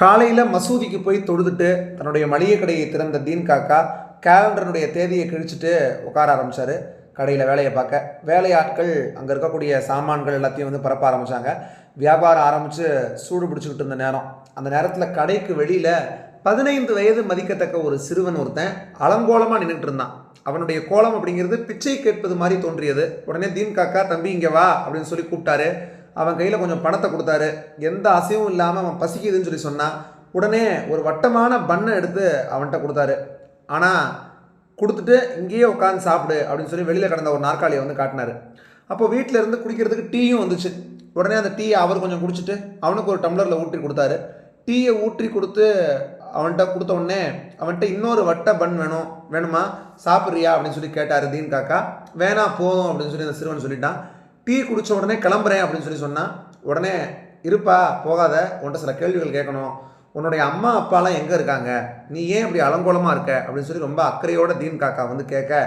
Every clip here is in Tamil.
காலையில் மசூதிக்கு போய் தொழுதுட்டு தன்னுடைய மளிகை கடையை திறந்த தீன் காக்கா கேலண்டருடைய தேதியை கிழிச்சிட்டு உட்கார ஆரம்பித்தார் கடையில் வேலையை பார்க்க. வேலையாட்கள் அங்கே இருக்கக்கூடிய சாமான்கள் எல்லாத்தையும் வந்து பரப்ப ஆரம்பித்தாங்க வியாபாரம் ஆரம்பித்து சூடு பிடிச்சிக்கிட்டு இருந்த நேரம். அந்த நேரத்தில் கடைக்கு வெளியில் பதினைந்து வயது மதிக்கத்தக்க ஒரு சிறுவன் ஒருத்தன் அலங்கோலமாக நின்றுட்டு இருந்தான். அவனுடைய கோலம் அப்படிங்கிறது பிச்சை கேட்பது மாதிரி தோன்றியது. உடனே தீன் காக்கா தம்பி இங்கே வா அப்படின்னு சொல்லி கூப்பிட்டாரு. அவன் கையில் கொஞ்சம் பணத்தை கொடுத்தாரு. எந்த அசையும் இல்லாமல் அவன் பசிக்குதுன்னு சொல்லி சொன்னான் உடனே ஒரு வட்டமான பண்ணை எடுத்து அவன்கிட்ட கொடுத்தாரு. ஆனால் கொடுத்துட்டு இங்கேயே உட்காந்து சாப்பிடு அப்படின்னு சொல்லி வெளியில் கடந்த ஒரு நாற்காலியை வந்து காட்டினாரு. அப்போ வீட்டில் இருந்து குடிக்கிறதுக்கு டீயும் வந்துச்சு. உடனே அந்த டீயை அவர் கொஞ்சம் குடிச்சிட்டு அவனுக்கு ஒரு டம்ளரில் ஊற்றி கொடுத்தாரு. டீயை ஊற்றி கொடுத்து அவன்கிட்ட கொடுத்த உடனே அவன்கிட்ட இன்னொரு வட்ட பன் வேணும். வேணுமா? சாப்பிட்றியா? அப்படின்னு சொல்லி கேட்டார் தீன் காக்கா. வேணாம் போதும் அப்படின்னு சொல்லி அந்த சிறுவன் சொல்லிட்டான். டீ குடித்த உடனே கிளம்புறேன் அப்படின்னு சொல்லி சொன்னால் உடனே இருப்பா போகாத உன்ட்ட சில கேள்விகள் கேட்கணும். உன்னுடைய அம்மா அப்பாலாம் எங்கே இருக்காங்க? நீ ஏன் இப்படி அலங்கோலமாக இருக்க? அப்படின்னு சொல்லி ரொம்ப அக்கறையோட தீன் காக்கா வந்து கேட்க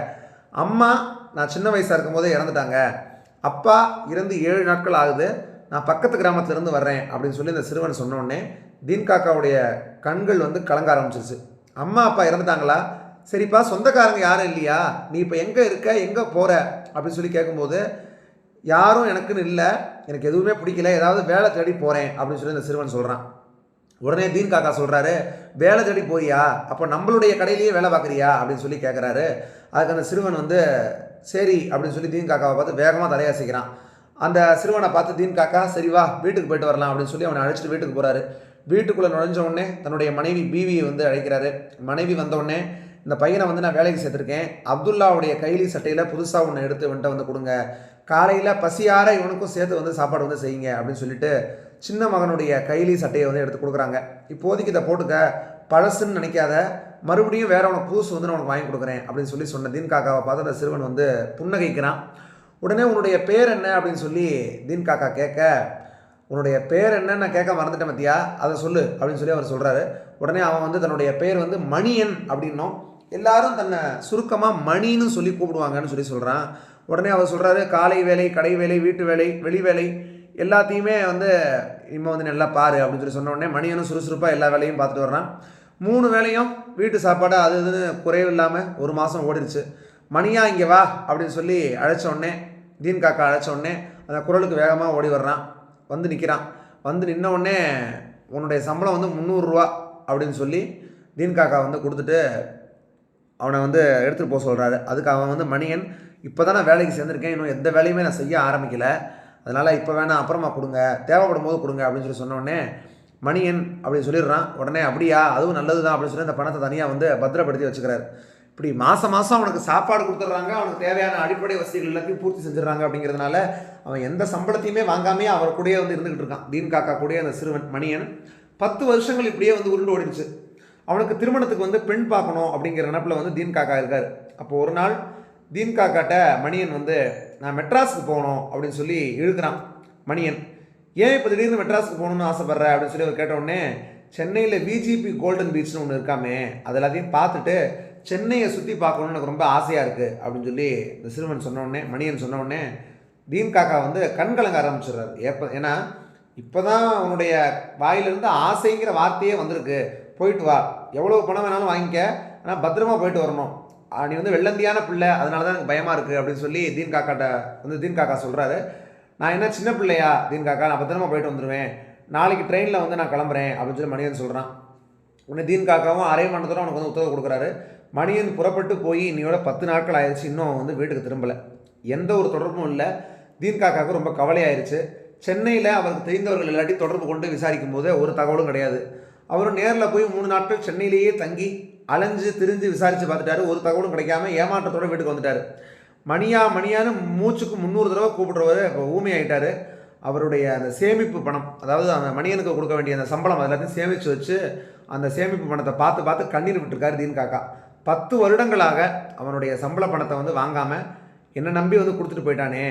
அம்மா நான் சின்ன வயசாக இருக்கும்போதே இறந்துட்டாங்க. அப்பா இறந்து ஏழு நாட்கள் ஆகுது. நான் பக்கத்து கிராமத்துலேருந்து வர்றேன். அப்படின்னு சொல்லி இந்த சிறுவன் சொன்னோடனே தீன் காக்காவுடைய கண்கள் வந்து கலங்க ஆரம்பிச்சிருச்சு. அம்மா அப்பா இறந்துட்டாங்களா? சரிப்பா சொந்தக்காரங்க யாரும் இல்லையா? நீ இப்போ எங்கே இருக்க? எங்கே போகிற அப்படின்னு சொல்லி கேட்கும்போது யாரும் எனக்குன்னு இல்லை எனக்கு எதுவுமே பிடிக்கல ஏதாவது வேலை தேடி போகிறேன் அப்படின்னு சொல்லி இந்த சிறுவன் சொல்கிறான் உடனே தீன் காக்கா சொல்கிறாரு வேலை தேடி போறியா? அப்போ நம்மளுடைய கடையிலேயே வேலை பார்க்குறியா? அப்படின்னு சொல்லி கேட்குறாரு அதுக்கு அந்த சிறுவன் வந்து சரி அப்படின்னு சொல்லி தீன் காக்காவை பார்த்து வேகமாக தலையாசிக்கிறான். அந்த சிறுவனை பார்த்து தீன் காக்கா சரி வா வீட்டுக்கு போயிட்டு வரலாம் அப்படின்னு சொல்லி அவனை அழைச்சிட்டு வீட்டுக்கு போகிறாரு வீட்டுக்குள்ளே நுழைஞ்ச உடனே தன்னுடைய மனைவி பீவியை வந்து அழைக்கிறாரு. மனைவி வந்த உடனே இந்த பையனை வந்து நான் வேலைக்கு சேர்த்துருக்கேன். அப்துல்லாவுடைய கைலி சட்டையில் புதுசாக ஒன்று எடுத்து வந்துட்டு வந்து கொடுங்க. காலையில் பசியார இவனுக்கும் சேர்த்து வந்து சாப்பாடு வந்து செய்யுங்க அப்படின்னு சொல்லிட்டு சின்ன மகனுடைய கைலி சட்டையை வந்து எடுத்து கொடுக்குறாங்க. இப்போதைக்கு இதை போட்டுக்க பழசுன்னு நினைக்காத மறுபடியும் வேற உனக்கு புதுசு வந்து நான் உனக்கு வாங்கி கொடுக்குறேன் அப்படின்னு சொல்லி சொன்ன தீன் காக்காவை பார்த்து அந்த சிறுவன் வந்து புன்னகைக்கிறான். உடனே உன்னுடைய பேர் என்ன அப்படின்னு சொல்லி தீன் காக்கா கேட்க உன்னுடைய பேர் என்னன்னு நான் கேட்க மறந்துட்டேன் மத்தியா அதை சொல்லு அப்படின்னு சொல்லி அவர் சொல்கிறாரு உடனே அவன் வந்து தன்னுடைய பேர் வந்து மணியன் அப்படின்னும். எல்லாரும் தன்னை சுருக்கமாக மணின்னு சொல்லி கூப்பிடுவாங்கன்னு சொல்லி சொல்கிறான் உடனே அவர் சொல்கிறாரு காலை வேலை கடை வேலை வீட்டு வேலை வெளி வேலை எல்லாத்தையுமே வந்து இம்மா வந்து நல்லா பாரு அப்படின்னு சொல்லி சொன்ன உடனே மணியனும் சுறுசுறுப்பாக எல்லா வேலையும் பார்த்துட்டு வர்றான். மூணு வேலையும் வீட்டு சாப்பாடு அது இதுன்னு குறைவு இல்லாமல் ஒரு மாதம் ஓடிடுச்சு மணியா இங்கே வா அப்படின்னு சொல்லி அழைச்ச உடனே தீன் காக்கா அழைச்ச உடனே அந்த குரலுக்கு வேகமாக ஓடி வர்றான். வந்து நிற்கிறான் வந்து நின்ன உடனே உன்னுடைய சம்பளம் வந்து முந்நூறுரூவா அப்படின்னு சொல்லி தீன் காக்கா வந்து கொடுத்துட்டு அவனை வந்து எடுத்துகிட்டு போக சொல்கிறாரு அதுக்கு அவன் வந்து மணியன் இப்போ தான் நான் வேலைக்கு சேர்ந்துருக்கேன். இன்னும் எந்த வேலையுமே நான் செய்ய ஆரம்பிக்கல. அதனால் இப்போ வேணாம் அப்புறமா கொடுங்க. தேவைப்படும் போது கொடுங்க. அப்படின்னு சொல்லி சொன்னோடனே மணியன் அப்படின்னு சொல்லிடுறான். உடனே அப்படியா அதுவும் நல்லது தான் அப்படின்னு சொல்லி அந்த பணத்தை தனியாக வந்து பத்திரப்படுத்தி வச்சுக்கிறாரு. இப்படி மாதம் மாதம் அவனுக்கு சாப்பாடு கொடுத்துட்றாங்க. அவனுக்கு தேவையான அடிப்படை வசதிகள் எல்லாத்தையும் பூர்த்தி செஞ்சிடறாங்க அப்படிங்கிறதுனால அவன் எந்த சம்பளத்தையுமே வாங்காமே அவர் கூடயே வந்து இருந்துகிட்டு இருக்கான். தீன் காக்கா கூடயே அந்த சிறுவன் மணியன். பத்து வருஷங்கள் இப்படியே வந்து உருண்டு ஓடிடுச்சு. அவனுக்கு திருமணத்துக்கு வந்து பெண் பார்க்கணும் அப்படிங்கிற நினப்பில் வந்து தீன் காக்கா இருக்கார். அப்போ ஒரு நாள் தீன் காக்காட்ட மணியன் வந்து நான் மெட்ராஸுக்கு போகணும் அப்படின்னு சொல்லி இழுக்கிறான் மணியன். ஏன் இப்போ திடீர்னு மெட்ராஸுக்கு போகணும்னு ஆசைப்பட்ற? அப்படின்னு சொல்லி அவர் கேட்டவுடனே சென்னையில் விஜிபி கோல்டன் பீச்னு ஒன்று இருக்காமே அது எல்லாத்தையும் பார்த்துட்டு சென்னையை சுற்றி பார்க்கணும்னு எனக்கு ரொம்ப ஆசையாக இருக்குது அப்படின்னு சொல்லி இந்த சிறுவன் சொன்னோடனே மணியன் சொன்னோடனே தீன் காக்கா வந்து கண் கலங்க ஆரம்பிச்சிடுறாரு. ஏப்ப ஏன்னா இப்போ தான் அவனுடைய வாயிலிருந்து ஆசைங்கிற வார்த்தையே வந்திருக்கு. போயிட்டு வா. எவ்வளோ பணம் வேணாலும் வாங்கிக்க. ஆனால் பத்திரமா போயிட்டு வரணும். நீ வந்து வெள்ளந்தியான பிள்ளை. அதனால தான் எனக்கு பயமாக இருக்குது அப்படின்னு சொல்லி தீன் காக்காட்ட வந்து தீன் காக்கா சொல்கிறாரு நான் என்ன சின்ன பிள்ளையா? தீன் காக்கா நான் பத்திரமா போயிட்டு வந்துடுவேன் நாளைக்கு ட்ரெயினில் வந்து நான் கிளம்புறேன் அப்படின்னு சொல்லி மணியன் சொல்கிறான் உடனே தீன் காக்காவும் அரை மணத்தோட அவனுக்கு வந்து உத்தரவு கொடுக்குறாரு. மணியன் புறப்பட்டு போய் இன்னையோட பத்து நாட்கள் ஆயிடுச்சு. இன்னும் வந்து வீட்டுக்கு திரும்பலை. எந்த ஒரு தொடர்பும் இல்லை. தீன் காக்காவுக்கு ரொம்ப கவலையாயிருச்சு. சென்னையில் அவருக்கு தெரிந்தவர்கள் இல்லாட்டி தொடர்பு கொண்டு விசாரிக்கும் போது ஒரு தகவலும் கிடையாது. அவரும் நேரில் போய் மூணு நாட்கள் சென்னையிலேயே தங்கி அலைஞ்சு திரிஞ்சு விசாரித்து பார்த்துட்டாரு. ஒரு தகவலும் கிடைக்காம ஏமாற்றத்தோட வீட்டுக்கு வந்துட்டார். மணியா மணியான்னு மூச்சுக்கு முந்நூறு தடவை கூப்பிடுறவர் இப்போ ஊமை ஆகிட்டார் அவருடைய அந்த சேமிப்பு பணம் அதாவது அந்த மணியனுக்கு கொடுக்க வேண்டிய அந்த சம்பளம் எல்லாத்தையும் சேமித்து வச்சு அந்த சேமிப்பு பணத்தை பார்த்து பார்த்து கண்ணீர் விட்டுருக்காரு தீன் காக்கா. பத்து வருடங்களாக அவனுடைய சம்பள பணத்தை வந்து வாங்காமல் என்னை நம்பி வந்து கொடுத்துட்டு போயிட்டானே.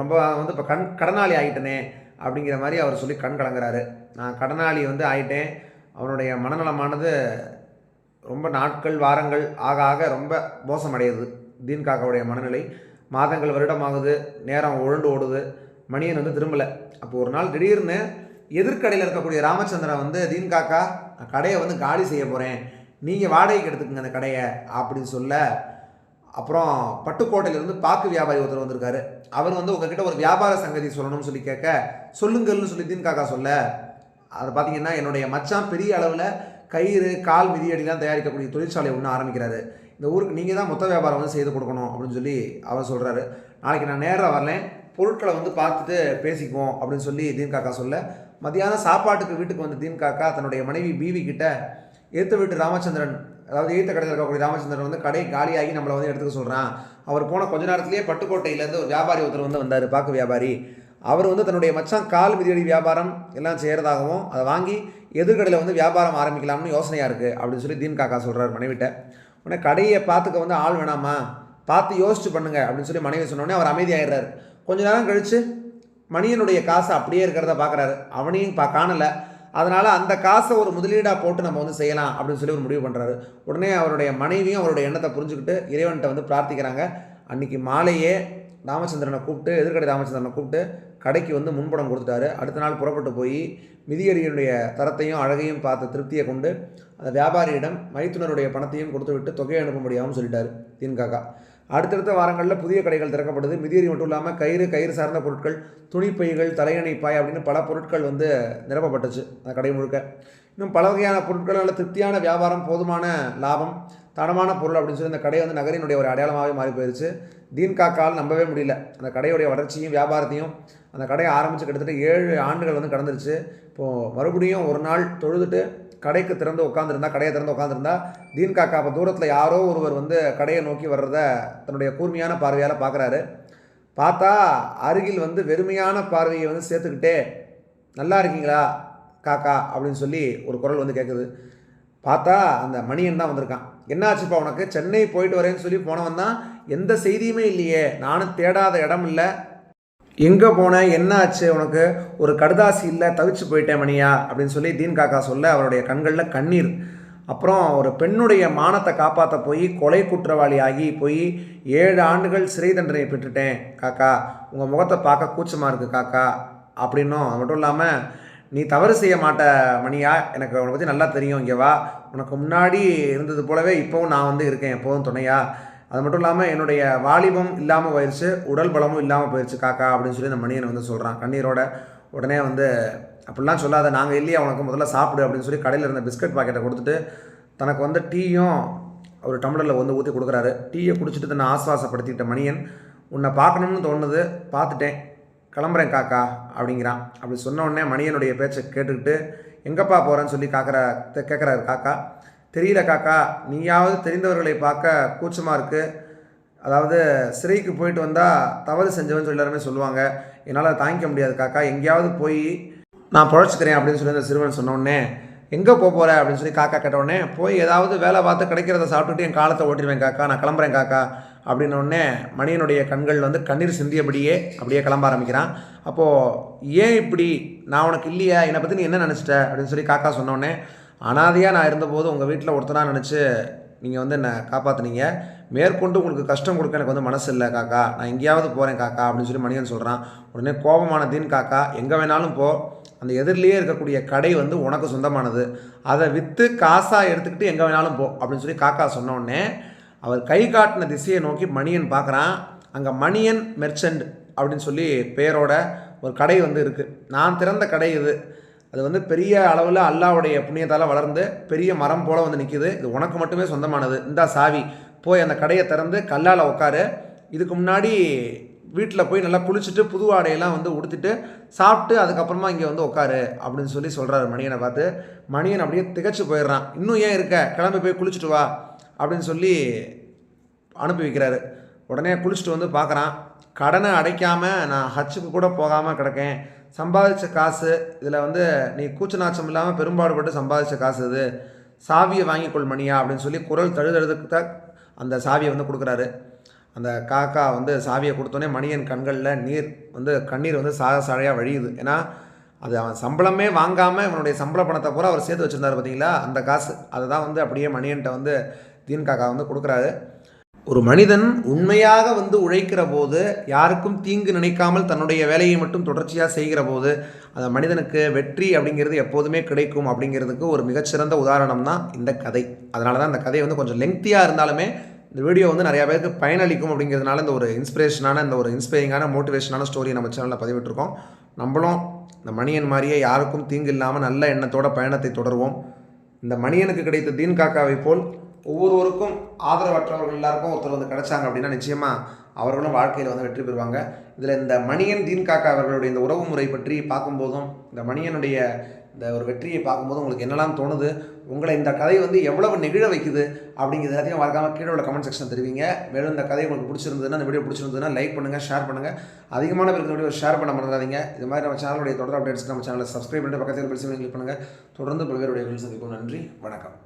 ரொம்ப வந்து இப்போ கண் கடனாளி ஆகிட்டனே அப்படிங்கிற மாதிரி அவர் சொல்லி கண் கலங்குறாரு. நான் கடனாளி வந்து ஆயிட்டேன். அவனுடைய மனநலமானது ரொம்ப நாட்கள் வாரங்கள் ஆக ஆக ரொம்ப மோசமடையுது. தீன் காக்காவுடைய மனநிலை மாதங்கள் வருடமாகுது நேரம் உழண்டு ஓடுது. மணியன் வந்து திரும்பலை. அப்போ ஒரு நாள் திடீர்னு எதிர்க்கடையில் இருக்கக்கூடிய ராமச்சந்திரன் வந்து தீன் காக்கா நான் கடையை வந்து காலி செய்ய போகிறேன் நீங்கள் வாடகைக்கு எடுத்துக்கங்க அந்த கடையை அப்படின்னு சொல்ல அப்புறம் பட்டுக்கோட்டையிலேருந்து பாக்கு வியாபாரி ஒருத்தர் வந்திருக்காரு. அவர் வந்து உங்ககிட்ட ஒரு வியாபார சங்கதி சொல்லணும்னு சொல்லி கேட்க சொல்லுங்கள்னு சொல்லி தீன் காக்கா சொல்ல அதை பார்த்தீங்கன்னா என்னுடைய மச்சான் பெரிய அளவில் கயிறு கால் மிதியடிலாம் தயாரிக்கக்கூடிய தொழிற்சாலை ஒன்று ஆரம்பிக்கிறாரு. இந்த ஊருக்கு நீங்கள் தான் மொத்த வியாபாரம் வந்து செய்து கொடுக்கணும் அப்படின்னு சொல்லி அவர் சொல்கிறாரு நாளைக்கு நான் நேராக வரலேன் பொருட்களை வந்து பார்த்துட்டு பேசிக்குவோம் அப்படின்னு சொல்லி தீன் காக்கா சொல்ல மத்தியானம் சாப்பாட்டுக்கு வீட்டுக்கு வந்த தீன் காக்கா தன்னுடைய மனைவி பீவி கிட்ட ஏற்று வீட்டு ராமச்சந்திரன் அதாவது ஏத்த கடையில் இருக்கக்கூடிய ராமச்சந்திரன் வந்து கடை காலியாகி நம்மளை வந்து எடுத்துக்க சொல்கிறான் அவர் போன கொஞ்ச நேரத்துலேயே பட்டுக்கோட்டையிலேருந்து ஒரு வியாபாரி ஒருத்தர் வந்து வந்தார் பாக்கு வியாபாரி. அவர் வந்து தன்னுடைய மச்சான் கால் மிதியடி வியாபாரம் எல்லாம் செய்கிறதாகவும் அதை வாங்கி எதிர்கடையில் வந்து வியாபாரம் ஆரம்பிக்கலாம்னு யோசனையாக இருக்குது அப்படின்னு சொல்லி தீன் காக்கா சொல்கிறார் மனைவிட்ட. உடனே கடையை பார்த்துக்க வந்து ஆள் வேணாமா? பார்த்து யோசிச்சு பண்ணுங்க அப்படின்னு சொல்லி மனைவி சொன்னோடனே அவர் அமைதியாகிடுறாரு கொஞ்ச நேரம் கழித்து மணியனுடைய காசை அப்படியே இருக்கிறத பார்க்குறாரு. அவனையும் பா காணலை. அதனால் அந்த காசை ஒரு முதலீடாக போட்டு நம்ம வந்து செய்யலாம் அப்படின்னு சொல்லி ஒரு முடிவு பண்ணுறாரு உடனே அவருடைய மனைவியும் அவருடைய எண்ணத்தை புரிஞ்சுக்கிட்டு இறைவன்கிட்ட வந்து பிரார்த்திக்கிறாங்க. அன்னைக்கு மாலையே ராமச்சந்திரனை கூப்பிட்டு எதிர்கடை ராமச்சந்திரனை கூப்பிட்டு கடைக்கு வந்து முன்படம் கொடுத்துட்டாரு. அடுத்த நாள் புறப்பட்டு போய் மிதியடியினுடைய தரத்தையும் அழகையும் பார்த்த திருப்தியை கொண்டு அந்த வியாபாரியிடம் மைத்துனருடைய பணத்தையும் கொடுத்து விட்டு தொகையை அனுப்பும்படியாகவும் சொல்லிட்டாரு தீன்காக்கா. அடுத்தடுத்த வாரங்களில் புதிய கடைகள் திறக்கப்படுது. மிதியடி மட்டும் இல்லாமல் கயிறு கயிறு சார்ந்த பொருட்கள் துணிப்பைகள் தலையணைப்பாய் அப்படின்னு பல பொருட்கள் வந்து நிரப்பப்பட்டுச்சு அந்த கடை முழுக்க. இன்னும் பல வகையான பொருட்கள் நல்ல திருப்தியான வியாபாரம் போதுமான லாபம் தரமான பொருள் அப்படின்னு சொல்லி அந்த கடை வந்து நகரினுடைய ஒரு அடையாளமாகவே மாறி போயிருச்சு. தீன் காக்கால் நம்பவே முடியல. அந்த கடையுடைய வளர்ச்சியும் வியாபாரத்தையும் அந்த கடையை ஆரம்பித்து கிட்டத்தட்ட ஏழு ஆண்டுகள் வந்து கடந்துருச்சு. இப்போது மறுபடியும் ஒரு நாள் தொழுதுட்டு கடைக்கு திறந்து உட்காந்துருந்தா கடையை திறந்து உட்காந்துருந்தா தீன் காக்கா அப்போ தூரத்தில் யாரோ ஒருவர் வந்து கடையை நோக்கி வர்றத தன்னுடைய கூர்மையான பார்வையால் பார்க்குறாரு பார்த்தா அருகில் வந்து வெறுமையான பார்வையை வந்து சேர்த்துக்கிட்டே நல்லா இருக்கீங்களா காக்கா? அப்படின்னு சொல்லி ஒரு குரல் வந்து கேட்குது பார்த்தா அந்த மணியன் தான் வந்திருக்கான். என்னாச்சுப்பா உனக்கு? சென்னை போயிட்டு வரேன்னு சொல்லி போனவன் தான் எந்த செய்தியுமே இல்லையே. நானும் தேடாத இடம் இல்லை. எங்கே போனேன் என்ன ஆச்சு உனக்கு? ஒரு கடுதாசி இல்லை தவிச்சு போயிட்டேன் மணியா அப்படின்னு சொல்லி தீன் காக்கா சொல்ல அவருடைய கண்களில் கண்ணீர். அப்புறம் ஒரு பெண்ணுடைய மானத்தை காப்பாற்ற போய் கொலை குற்றவாளி ஆகி போய் ஏழு ஆண்டுகள் சிறை தண்டனை பெற்றுட்டேன் காக்கா. உங்கள் முகத்தை பார்க்க கூச்சமாக இருக்குது காக்கா. அப்படின்னும் அது மட்டும் இல்லாமல் நீ தவறு செய்ய மாட்ட மணியா. எனக்கு உன்னை பற்றி நல்லா தெரியும். இங்கே வா. உனக்கு முன்னாடி இருந்தது போலவே இப்போவும் நான் வந்து இருக்கேன். எப்போதும் துணையா. அது மட்டும் இல்லாமல் என்னுடைய வாலிபம் இல்லாமல் போயிடுச்சு உடல் பலமும் இல்லாமல் போயிடுச்சு காக்கா அப்படின்னு சொல்லி அந்த மணியன் வந்து சொல்கிறான் கண்ணீரோட உடனே வந்து அப்படிலாம் சொல்லாத. நாங்கள் இல்லையா? உனக்கு முதல்ல சாப்பிடு அப்படின்னு சொல்லி கடையில் இருந்த பிஸ்கட் பாக்கெட்டை கொடுத்துட்டு தனக்கு வந்து டீயும் ஒரு டம்ளரில் வந்து ஊற்றி கொடுக்குறாரு. டீயை குடிச்சிட்டு தன்னை ஆஸ்வாசப்படுத்திக்கிட்ட மணியன் உன்னை பார்க்கணும்னு தோணுது. பார்த்துட்டேன். கிளம்புறேன் காக்கா அப்படிங்கிறான். அப்படி சொன்ன உடனே மணியனுடைய பேச்சை கேட்டுக்கிட்டு எங்கப்பா போகிறேன்னு சொல்லி காக்கிற கேட்குறாரு காக்கா. தெரியல காக்கா நீயாவது தெரிந்தவர்களை பார்க்க கூச்சமாக இருக்குது அதாவது சிறைக்கு போயிட்டு வந்தால் தவறு செஞ்சவன் சொல்லி எல்லாருமே சொல்லுவாங்க. என்னால் தாங்கிக்க முடியாது காக்கா. எங்கேயாவது போய் நான் பழச்சிக்கிறேன் அப்படின்னு சொல்லி அந்த சிறுவன் சொன்ன உடனே எங்கே போக போகிற அப்படின்னு சொல்லி காக்கா கேட்ட உடனே போய் ஏதாவது வேலை பார்த்து கிடைக்கிறத சாப்பிட்டுட்டு என் காலத்தை ஓட்டிடுவேன் காக்கா. நான் கிளம்புறேன் காக்கா. அப்படின்னோடனே மணியனுடைய கண்கள் வந்து கண்ணீர் சிந்தியபடியே அப்படியே கிளம்ப ஆரம்பிக்கிறான். அப்போது ஏன் இப்படி? நான் உனக்கு இல்லையா? என்னை பற்றி நீ என்ன நினச்சிட்ட? அப்படின்னு சொல்லி காக்கா சொன்னோடனே அனாதையாக நான் இருந்தபோது உங்கள் வீட்டில் ஒருத்தனாக நினச்சி நீங்கள் வந்து என்னை காப்பாற்றுனீங்க மேற்கொண்டு உங்களுக்கு கஷ்டம் கொடுக்க எனக்கு வந்து மனசு இல்லை காக்கா. நான் எங்கேயாவது போகிறேன் காக்கா. அப்படின்னு சொல்லி மணியன் சொல்கிறான் உடனே கோபமான தீன் காக்கா எங்கே வேணாலும் போ. அந்த எதிரிலேயே இருக்கக்கூடிய கடை வந்து உனக்கு சொந்தமானது. அதை விற்று காசாக எடுத்துக்கிட்டு எங்கே வேணாலும் போ. அப்படின்னு சொல்லி காக்கா சொன்னோடனே அவர் கை காட்டின திசையை நோக்கி மணியன் பார்க்குறான். அங்கே மணியன் மெர்ச்சன்ட் அப்படின்னு சொல்லி பேரோட ஒரு கடை வந்து இருக்குது நான் திறந்த கடை இது. அது வந்து பெரிய அளவில் அல்லாவுடைய புண்ணியத்தால் வளர்ந்து பெரிய மரம் போல் வந்து நிற்கிது இது உனக்கு மட்டுமே சொந்தமானது. இந்தா சாவி. போய் அந்த கடையை திறந்து கல்லால் உட்காரு இதுக்கு முன்னாடி வீட்டில் போய் நல்லா குளிச்சுட்டு புது ஆடையெல்லாம் வந்து உடுத்திட்டு சாப்பிட்டு அதுக்கப்புறமா இங்கே வந்து உட்காரு அப்படின்னு சொல்லி சொல்கிறாரு மணியனை பார்த்து. மணியன் அப்படியே திகச்சு போயிடுறான். இன்னும் ஏன் இருக்க? கிளம்பி போய் குளிச்சுட்டு வா. அப்படின்னு சொல்லி அனுப்பி வைக்கிறாரு. உடனே குளிச்சுட்டு வந்து பார்க்குறான். கடனை அடைக்காமல் நான் ஹச்சுக்கு கூட போகாமல் கிடக்கேன். சம்பாதிச்ச காசு இதில் வந்து நீ கூச்ச நாச்சம் இல்லாமல் பெரும்பாடுபட்டு சம்பாதிச்ச காசு இது. சாவியை வாங்கிக்கொள் மணியா அப்படின்னு சொல்லி குரல் தழுதழுதுக்கு அந்த சாவியை வந்து கொடுக்குறாரு. அந்த காக்கா வந்து சாவியை கொடுத்தோன்னே மணியன் கண்களில் நீர் வந்து கண்ணீர் வந்து சாக சாழையாக வழியுது. ஏன்னா அது அவன் சம்பளமே வாங்காமல் இவனுடைய சம்பள பணத்தை பூரா அவர் சேர்த்து வச்சுருந்தார் பார்த்தீங்களா அந்த காசு. அதை தான் வந்து அப்படியே மணியன்ட்ட வந்து தீன் காக்கா வந்து கொடுக்குறாரு. ஒரு மனிதன் உண்மையாக வந்து உழைக்கிற போது யாருக்கும் தீங்கு நினைக்காமல் தன்னுடைய வேலையை மட்டும் தொடர்ச்சியாக செய்கிற போது அந்த மனிதனுக்கு வெற்றி அப்படிங்கிறது எப்போதுமே கிடைக்கும் அப்படிங்கிறதுக்கு ஒரு மிகச்சிறந்த உதாரணம் தான் இந்த கதை. அதனால தான் இந்த கதை வந்து கொஞ்சம் லெங்க்த்தியாக இருந்தாலுமே இந்த வீடியோ வந்து நிறையா பேருக்கு பயனளிக்கும் அப்படிங்கிறதுனால இந்த ஒரு இன்ஸ்பிரேஷனான இந்த ஒரு இன்ஸ்பைரிங்கான மோட்டிவேஷனான ஸ்டோரி நம்ம சேனலில் பதிவிட்டிருக்கோம். நம்மளும் இந்த மணியன் மாதிரியே யாருக்கும் தீங்கு இல்லாமல் நல்ல எண்ணத்தோட பயணத்தை தொடருவோம். இந்த மணியனுக்கு கிடைத்த தீன் காக்காவை போல் ஒவ்வொருவருக்கும் ஆதரவற்றவர்கள் எல்லாருக்கும் ஒருத்தர் வந்து கிடைச்சாங்க அப்படின்னா நிச்சயமாக அவர்களும் வாழ்க்கையில் வந்து வெற்றி பெறுவாங்க. இதில் இந்த மணியன் தீன் காக்கா அவர்களுடைய இந்த உறவு முறை பற்றி பார்க்கும்போதும் இந்த மணியனுடைய இந்த ஒரு வெற்றியை பார்க்கும்போது உங்களுக்கு என்னெல்லாம் தோணுது உங்களை இந்த கதை வந்து எவ்வளவு நெகிழ வைக்குது அப்படிங்கிறது எல்லாத்தையும் மறக்காம கீழே உள்ள கமெண்ட் செக்ஷன் தெரிவிங்க. மேலும் இந்த கதை உங்களுக்கு பிடிச்சிருந்ததுன்னா இந்த வீடியோ பிடிச்சிருந்ததுன்னா லைக் பண்ணுங்கள் ஷேர் பண்ணுங்கள் அதிகமான பேருக்கு வீடியோ ஷேர் பண்ண மறந்துடாதீங்க. இது மாதிரி நம்ம சேனலுடைய தொடர் அப்டேட்ஸ்க்கு நம்ம சேனலை சப்ஸ்கிரைப் பண்ணிட்டு பக்கத்தில் பெல் கிளிக் பண்ணுங்கள் தொடர்ந்து பல்வேறு வீடியோகள் சந்திப்போம். நன்றி வணக்கம்.